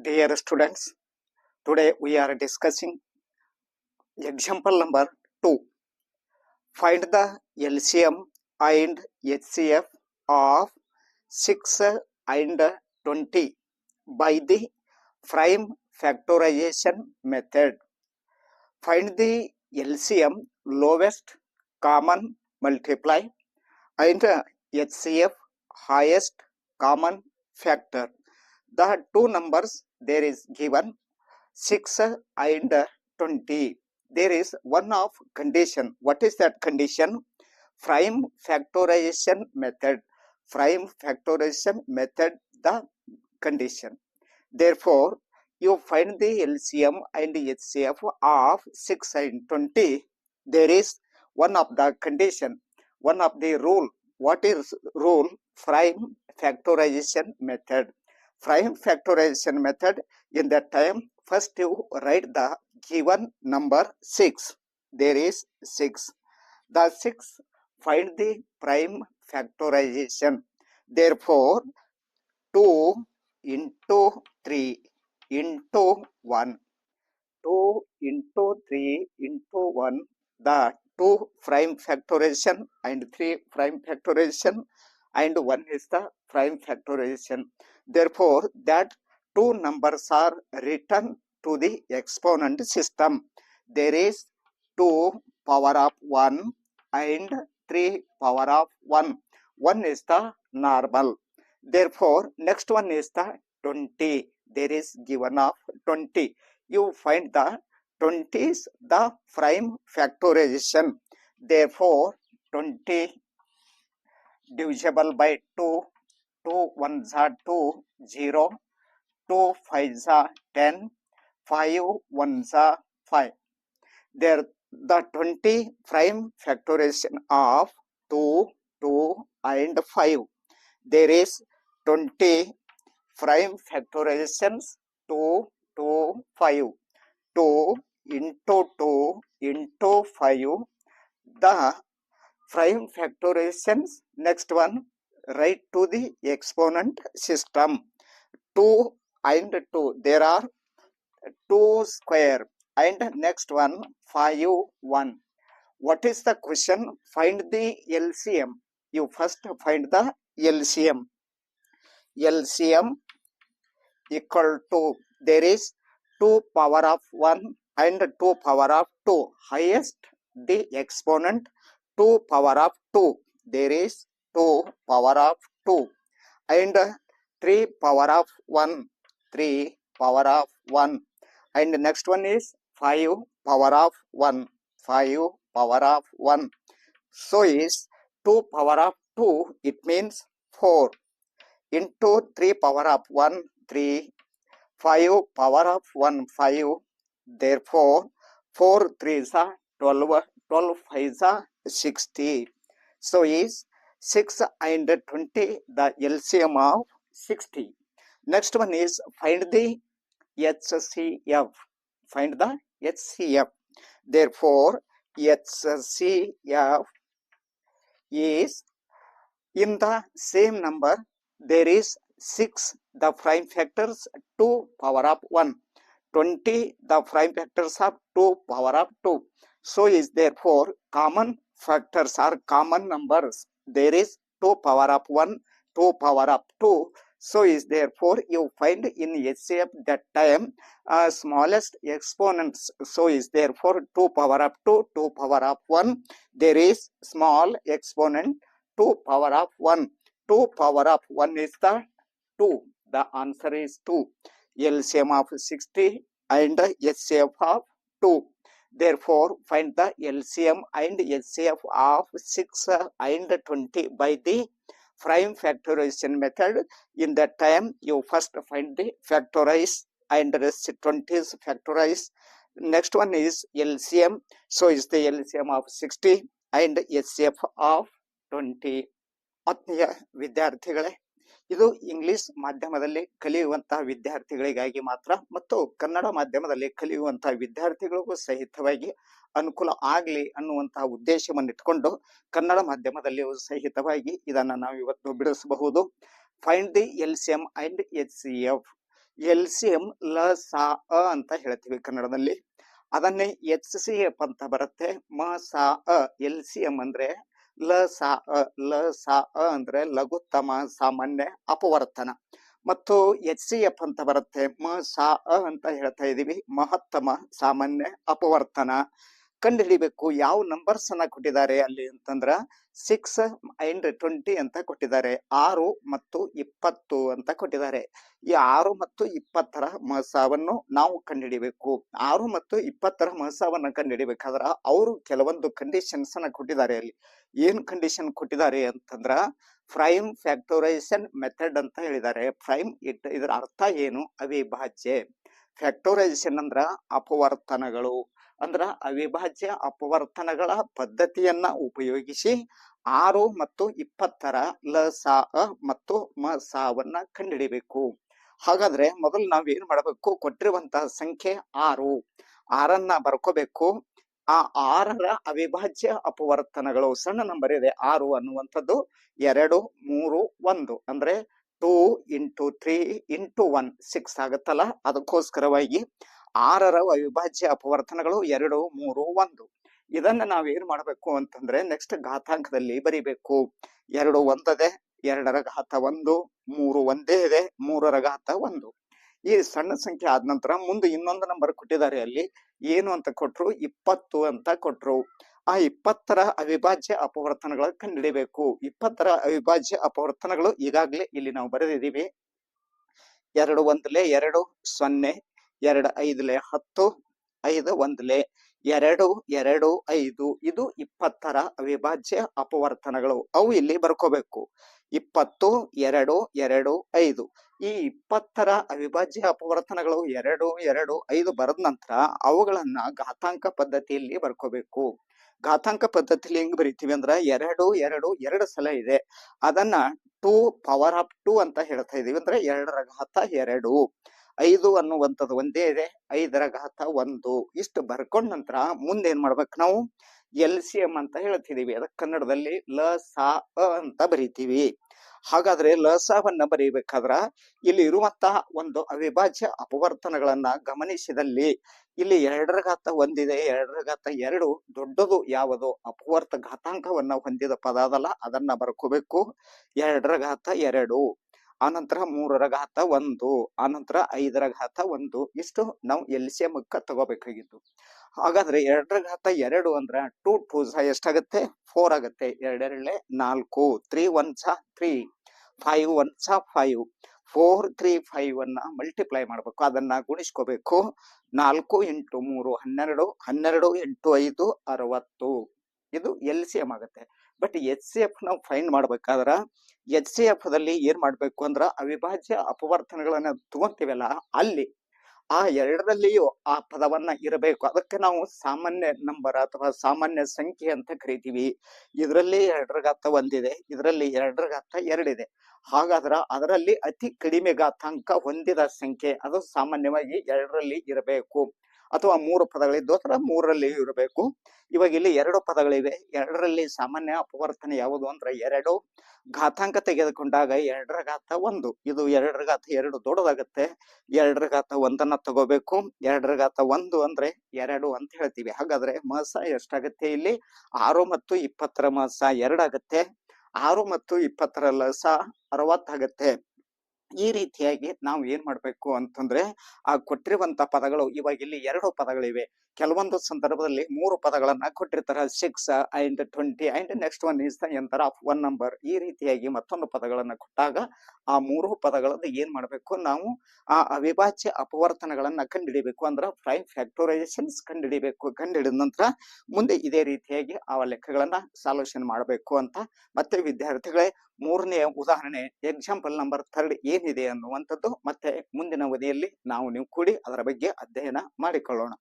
Dear students, today we are discussing example number 2. Find the LCM and HCF of 6 and 20 by the prime factorization method. Find the LCM lowest common multiply and HCF highest common factor. The two numbers there is given 6 and 20. There is one of condition. What is that condition? Prime factorization method. Prime factorization method the condition. Therefore, you find the LCM and HCF of 6 and 20. There is one of the condition, one of the rule. What is rule? Prime factorization method. Prime factorization method in that time. First you write the given number 6 there is 6 the 6 find the prime factorization. Therefore 2 into 3 into 1 2 into 3 into 1 the 2 prime factorization and 3 prime factorization. And 1 is the prime factorization therefore that two numbers are written to the exponent system. There is 2 power of 1 and 3 power of 1 1 is the normal. Therefore next one is the 20 there is given of 20 you find the 20 is the prime factorization. Therefore 20 divisible by 2 two one za two zero, two five 10 5 one five. There the twenty prime factorization of two, two and five. There is twenty prime factorizations 2 2 5 Two into two into five. The prime factorizations. Next one write to the exponent system. 2 and 2 there are 2 square. And next one 5 1 what is the question? Find the lcm you first find the lcm lcm equal to there is 2 power of 1 and 2 power of 2 highest the exponent 2 power of 2 there is 2 power of 2 and 3 power of 1 3 power of 1 and the next one is 5 power of 1 5 power of 1 so is 2 power of 2 it means 4 into 3 power of 1 3 5 power of 1 5 therefore 4 3 is 12 12 5 is 60 so is 6 and 20 the LCM of 60 next one is find the HCF find the HCF therefore HCF is in the same number. There is 6 the prime factors 2 power of 1 20 the prime factors of 2 power of 2 so is therefore common factors are common numbers there is 2 power of 1 2 power of 2 so is therefore you find in HCF that time uh, smallest exponents. So is therefore 2 power of 2 2 power of 1 there is small exponent 2 power of 1 2 power of 1 is the 2 the answer is 2 LCM of 60 and HCF of 2 therefore find the LCM and HCF of 6 and 20 by the prime factorization method in that time you first find the factorize and the 20 is factorize next one is LCM so is the LCM of 60 and HCF of 20 ಆತ್ಮೀಯ ವಿದ್ಯಾರ್ಥಿಗಳೇ ಇದು English ಮಾಧ್ಯಮದಲ್ಲಿ ಕಲಿಯುವಂತಹ ವಿದ್ಯಾರ್ಥಿಗಳಿಗಾಗಿ ಮಾತ್ರ ಮತ್ತು ಕನ್ನಡ ಮಾಧ್ಯಮದಲ್ಲಿ ಕಲಿಯುವಂತಹ ವಿದ್ಯಾರ್ಥಿಗಳಿಗೂ ಸಹಿತವಾಗಿ ಅನುಕೂಲ ಆಗಲಿ ಅನ್ನುವಂತಹ ಉದ್ದೇಶವನ್ನು ಇಟ್ಕೊಂಡು ಕನ್ನಡ ಮಾಧ್ಯಮದಲ್ಲಿ ಸಹಿತವಾಗಿ ಇದನ್ನು ನಾವು ಇವತ್ತು ಬಿಡಿಸಬಹುದು. Find the L C M and H C F L C M ಲ ಸಾ ಅ ಅಂತ ಹೇಳ್ತೀವಿ ಕನ್ನಡದಲ್ಲಿ. ಅದನ್ನೇ ಎಚ್ ಸಿ ಎಫ್ ಅಂತ ಬರುತ್ತೆ. ಮ ಸಾ ಅ ಎಲ್ ಸಿ ಎಂ ಅಂದ್ರೆ ಲ ಸ ಲ, ಸ ಅಂದ್ರೆ ಲಘುತ್ತಮ, ಸಾಮಾನ್ಯ, ಅಪವರ್ತನ. ಮತ್ತು ಎಚ್ ಸಿ ಎಫ್ ಅಂತ ಬರುತ್ತೆ. ಮ, ಸ ಅಂತ ಹೇಳ್ತಾ ಇದೀವಿ. ಮಹತ್ತಮ, ಸಾಮಾನ್ಯ, ಅಪವರ್ತನ. ಕಂಡುಹಿಡಿಬೇಕು. ಯಾವ ನಂಬರ್ಸ್ ಅನ್ನ ಕೊಟ್ಟಿದ್ದಾರೆ ಅಲ್ಲಿ ಅಂತಂದ್ರ ಸಿಕ್ಸ್ ಅಂಡ್ ಟ್ವೆಂಟಿ ಅಂತ ಕೊಟ್ಟಿದ್ದಾರೆ. ಆರು ಮತ್ತು ಇಪ್ಪತ್ತು ಅಂತ ಕೊಟ್ಟಿದ್ದಾರೆ. ಈ ಆರು ಮತ್ತು ಇಪ್ಪತ್ತರ ಮಹಸವನ್ನು ನಾವು ಕಂಡುಹಿಡಿಬೇಕು. ಆರು ಮತ್ತು ಇಪ್ಪತ್ತರ ಮಹಸವನ್ನ ಕಂಡುಹಿಡಿಬೇಕಾದ್ರ ಅವರು ಕೆಲವೊಂದು ಕಂಡೀಷನ್ಸ್ ಅನ್ನ ಕೊಟ್ಟಿದ್ದಾರೆ ಅಲ್ಲಿ. ಏನ್ ಕಂಡೀಷನ್ ಕೊಟ್ಟಿದ್ದಾರೆ ಅಂತಂದ್ರ ಪ್ರೈಮ್ ಫ್ಯಾಕ್ಟರೈಸೇಷನ್ ಮೆಥಡ್ ಅಂತ ಹೇಳಿದ್ದಾರೆ. ಪ್ರೈಮ್ ಇಟ್, ಇದರ ಅರ್ಥ ಏನು? ಅವಿಭಾಜ್ಯ. ಫ್ಯಾಕ್ಟರೈಸೇಷನ್ ಅಂದ್ರ ಅಪವರ್ತನಗಳು. ಅಂದ್ರ ಅವಿಭಾಜ್ಯ ಅಪವರ್ತನಗಳ ಪದ್ಧತಿಯನ್ನ ಉಪಯೋಗಿಸಿ ಆರು ಮತ್ತು ಇಪ್ಪತ್ತರ ಲ, ಸಾ ಮತ್ತು ಮ, ಸಾವನ್ನ ಕಂಡುಹಿಡಿಬೇಕು. ಹಾಗಾದ್ರೆ ಮೊದಲು ನಾವು ಏನ್ ಮಾಡಬೇಕು? ಕೊಟ್ಟಿರುವಂತಹ ಸಂಖ್ಯೆ ಆರು. ಆರನ್ನ ಬರ್ಕೋಬೇಕು. ಆ ಆರರ ಅವಿಭಾಜ್ಯ ಅಪವರ್ತನಗಳು ಸಣ್ಣ ನಂಬರ್ ಇದೆ. ಆರು ಅನ್ನುವಂಥದ್ದು ಎರಡು, ಮೂರು, ಒಂದು. ಅಂದ್ರೆ two into three into one six ಆಗುತ್ತಲ್ಲ? ಅದಕ್ಕೋಸ್ಕರವಾಗಿ ಆರರ ಅವಿಭಾಜ್ಯ ಅಪವರ್ತನಗಳು ಎರಡು, ಮೂರು, ಒಂದು. ಇದನ್ನ ನಾವ್ ಏನ್ ಮಾಡ್ಬೇಕು ಅಂತಂದ್ರೆ ನೆಕ್ಸ್ಟ್ ಘಾತಾಂಕದಲ್ಲಿ ಬರಿಬೇಕು. ಎರಡು ಒಂದದೆ, ಎರಡರ ಘಾತ ಒಂದು, ಮೂರು ಒಂದೇ ಇದೆ, ಮೂರರ ಘಾತ ಒಂದು. ಈ ಸಣ್ಣ ಸಂಖ್ಯೆ ಆದ ನಂತರ ಮುಂದೆ ಇನ್ನೊಂದು ನಂಬರ್ ಕೊಟ್ಟಿದ್ದಾರೆ ಅಲ್ಲಿ. ಏನು ಅಂತ ಕೊಟ್ರು? ಇಪ್ಪತ್ತು ಅಂತ ಕೊಟ್ರು. ಆ ಇಪ್ಪತ್ತರ ಅವಿಭಾಜ್ಯ ಅಪವರ್ತನಗಳ ಕಂಡಿಡಿಬೇಕು ಇಪ್ಪತ್ತರ ಅವಿಭಾಜ್ಯ ಅಪವರ್ತನಗಳು ಈಗಾಗಲೇ ಇಲ್ಲಿ ನಾವು ಬರೆದಿದ್ದೀವಿ. ಎರಡು ಒಂದಲೇ ಎರಡು, ಸೊನ್ನೆ ಎರಡು ಐದಲೆ ಹತ್ತು ಐದು ಒಂದ್ಲೆ ಎರಡು ಎರಡು ಐದು, ಇದು ಇಪ್ಪತ್ತರ ಅವಿಭಾಜ್ಯ ಅಪವರ್ತನಗಳು. ಅವು ಇಲ್ಲಿ ಬರ್ಕೋಬೇಕು. ಇಪ್ಪತ್ತು, ಎರಡು ಎರಡು, ಐದು. ಈ ಇಪ್ಪತ್ತರ ಅವಿಭಾಜ್ಯ ಅಪವರ್ತನಗಳು ಎರಡು ಎರಡು, ಐದು ಬರೆದ ನಂತರ ಅವುಗಳನ್ನ ಘಾತಾಂಕ ಪದ್ಧತಿಯಲ್ಲಿ ಬರ್ಕೋಬೇಕು. ಘಾತಾಂಕ ಪದ್ಧತಿಯಲ್ಲಿ ಹೆಂಗ್ ಬರಿತೀವಿ ಅಂದ್ರ ಎರಡು ಎರಡು ಎರಡು ಸಲ ಇದೆ. ಅದನ್ನ ಟೂ ಪವರ್ ಆಫ್ ಟೂ ಅಂತ ಹೇಳ್ತಾ ಇದೀವಿ. ಅಂದ್ರೆ ಎರಡರ ಘಾತ ಎರಡು. ಐದು ಅನ್ನುವಂಥದ್ದು ಒಂದೇ ಇದೆ. ಐದರ ಘಾತ ಒಂದು. ಇಷ್ಟು ಬರ್ಕೊಂಡ ನಂತರ ಮುಂದೆ ಏನ್ ಮಾಡ್ಬೇಕು ನಾವು? ಎಲ್ ಸಿ ಎಂ ಅಂತ ಹೇಳ್ತಿದೀವಿ. ಅದಕ್ಕೆ ಕನ್ನಡದಲ್ಲಿ ಲ, ಸಾ, ಅ ಅಂತ ಬರಿತೀವಿ. ಹಾಗಾದ್ರೆ ಲಸವನ್ನ ಬರೀಬೇಕಾದ್ರ ಇಲ್ಲಿ ಇರುವಂತಹ ಒಂದು ಅವಿಭಾಜ್ಯ ಅಪವರ್ತನಗಳನ್ನ ಗಮನಿಸಿದಲ್ಲಿ ಇಲ್ಲಿ ಎರಡರ ಘಾತ ಒಂದಿದೆ. ಎರಡರ ಘಾತ ಎರಡು ದೊಡ್ಡದು ಯಾವುದು? ಅಪವರ್ತ ಘಾತಾಂಕವನ್ನ ಹೊಂದಿದ ಪದ ಅದಲ್ಲ. ಅದನ್ನ ಬರ್ಕೋಬೇಕು. ಎರಡರ ಘಾತ ಎರಡು. ಆನಂತರ ಮೂರರ ಘಾತ ಒಂದು, ಆನಂತರ ಐದರ ಘಾತ ಒಂದು. ಇಷ್ಟು ನಾವು ಎಲ್ ಸಿ ಎಮ್ಕ್ಕ ತಗೋಬೇಕಾಗಿತ್ತು ಹಾಗಾದ್ರೆ ಎರಡರ ಘಾತ ಎರಡು ಅಂದ್ರೆ ಟೂ ಟೂ ಸಹ ಎಷ್ಟಾಗತ್ತೆ? ಫೋರ್ ಆಗತ್ತೆ. ಎರಡೆರಡಲೆ ನಾಲ್ಕು, ತ್ರೀ ಒನ್ ಸಹ ತ್ರೀ, ಫೈವ್ ಒನ್ ಸಹ ಫೈವ್. ಫೋರ್, ತ್ರೀ, ಫೈವ್ ಅನ್ನ ಮಲ್ಟಿಪ್ಲೈ ಮಾಡಬೇಕು. ಅದನ್ನ ಗುಣಿಸ್ಕೋಬೇಕು. ನಾಲ್ಕು ಎಂಟು ಮೂರು ಹನ್ನೆರಡು ಹನ್ನೆರಡು ಎಂಟು ಐದು, ಅರವತ್ತು. ಇದು ಎಲ್ ಸಿ ಎಂ ಆಗುತ್ತೆ. ಬಟ್ ಎಚ್ ಸಿ ಎಫ್ ನಾವು ಫೈಂಡ್ ಮಾಡ್ಬೇಕಾದ್ರ ಎಚ್ ಸಿ ಎಫ್ ದಲ್ಲಿ ಏನ್ ಮಾಡ್ಬೇಕು ಅಂದ್ರ ಅವಿಭಾಜ್ಯ ಅಪವರ್ತನಗಳನ್ನ ತಗೊಂತೀವಲ್ಲ ಅಲ್ಲಿ ಆ ಎರಡರಲ್ಲಿಯೂ ಆ ಪದವನ್ನ ಇರಬೇಕು. ಅದಕ್ಕೆ ನಾವು ಸಾಮಾನ್ಯ ನಂಬರ್ ಅಥವಾ ಸಾಮಾನ್ಯ ಸಂಖ್ಯೆ ಅಂತ ಕರಿತೀವಿ. ಇದರಲ್ಲಿ ಎರಡರ ಗಾತ್ರ ಒಂದಿದೆ, ಇದರಲ್ಲಿ ಎರಡರ ಗಾತ್ರ ಎರಡಿದೆ. ಹಾಗಾದ್ರ ಅದರಲ್ಲಿ ಅತಿ ಕಡಿಮೆ ಘಾತಾಂಕ ಹೊಂದಿದ ಸಂಖ್ಯೆ ಅದು ಸಾಮಾನ್ಯವಾಗಿ ಎರಡರಲ್ಲಿ ಇರಬೇಕು. ಅಥವಾ ಮೂರು ಪದಗಳಿದ್ದು ಅಥವಾ ಮೂರರಲ್ಲಿ ಇರಬೇಕು. ಇವಾಗ ಇಲ್ಲಿ ಎರಡು ಪದಗಳಿವೆ. ಎರಡರಲ್ಲಿ ಸಾಮಾನ್ಯ ಅಪವರ್ತನೆ ಯಾವುದು ಅಂದ್ರೆ ಎರಡು ಘಾತಾಂಕ ತೆಗೆದುಕೊಂಡಾಗ ಎರಡರ ಘಾತ ಒಂದು. ಇದು ಎರಡರ ಘಾತ ಎರಡು ದೊಡ್ಡದಾಗತ್ತೆ. ಎರಡರ ಘಾತ ಒಂದನ್ನ ತಗೋಬೇಕು. ಎರಡರ ಘಾತ ಒಂದು ಅಂದ್ರೆ ಎರಡು ಅಂತ ಹೇಳ್ತೀವಿ. ಹಾಗಾದ್ರೆ ಮಾಸ ಎಷ್ಟಾಗತ್ತೆ ಇಲ್ಲಿ? ಆರು ಮತ್ತು ಇಪ್ಪತ್ತರ ಮಾಸ ಎರಡಾಗತ್ತೆ. ಆರು ಮತ್ತು ಇಪ್ಪತ್ತರ ಲಸ ಅರವತ್ತಾಗತ್ತೆ. ಈ ರೀತಿಯಾಗಿ ನಾವು ಏನ್ ಮಾಡ್ಬೇಕು ಅಂತಂದ್ರೆ ಆ ಕೊಟ್ಟಿರುವಂತ ಪದಗಳು ಇವಾಗ ಇಲ್ಲಿ ಎರಡು ಪದಗಳಿವೆ. ಕೆಲವೊಂದು ಸಂದರ್ಭದಲ್ಲಿ ಮೂರು ಪದಗಳನ್ನ ಕೊಟ್ಟಿರ್ತಾರೆ. Six and twenty and next one is the ಎಂತರ of one number ಈ ರೀತಿಯಾಗಿ ಮತ್ತೊಂದು ಪದಗಳನ್ನ ಕೊಟ್ಟಾಗ ಆ ಮೂರು ಪದಗಳನ್ನು ಏನ್ ಮಾಡಬೇಕು? ನಾವು ಆ ಅವಿಭಾಜ್ಯ ಅಪವರ್ತನಗಳನ್ನ ಕಂಡುಹಿಡಿಬೇಕು. ಅಂದ್ರ ಪ್ರೈಮ್ ಫ್ಯಾಕ್ಟರೈಸೇಷನ್ಸ್ ಕಂಡುಹಿಡಿಬೇಕು. ಕಂಡುಹಿಡಿದ ನಂತರ ಮುಂದೆ ಇದೇ ರೀತಿಯಾಗಿ ಆ ಲೆಕ್ಕಗಳನ್ನ ಸಾಲ್ಯೂಷನ್ ಮಾಡಬೇಕು ಅಂತ. ಮತ್ತೆ ವಿದ್ಯಾರ್ಥಿಗಳೇ, ಮೂರನೇ ಉದಾಹರಣೆ ಎಕ್ಸಾಂಪಲ್ ನಂಬರ್ ಥರ್ಡ್ ಏನಿದೆ ಅನ್ನುವಂಥದ್ದು ಮತ್ತೆ ಮುಂದಿನ ಅವಧಿಯಲ್ಲಿ ನಾವು ನೀವು ಕೂಡಿ ಅದರ ಬಗ್ಗೆ ಅಧ್ಯಯನ ಮಾಡಿಕೊಳ್ಳೋಣ.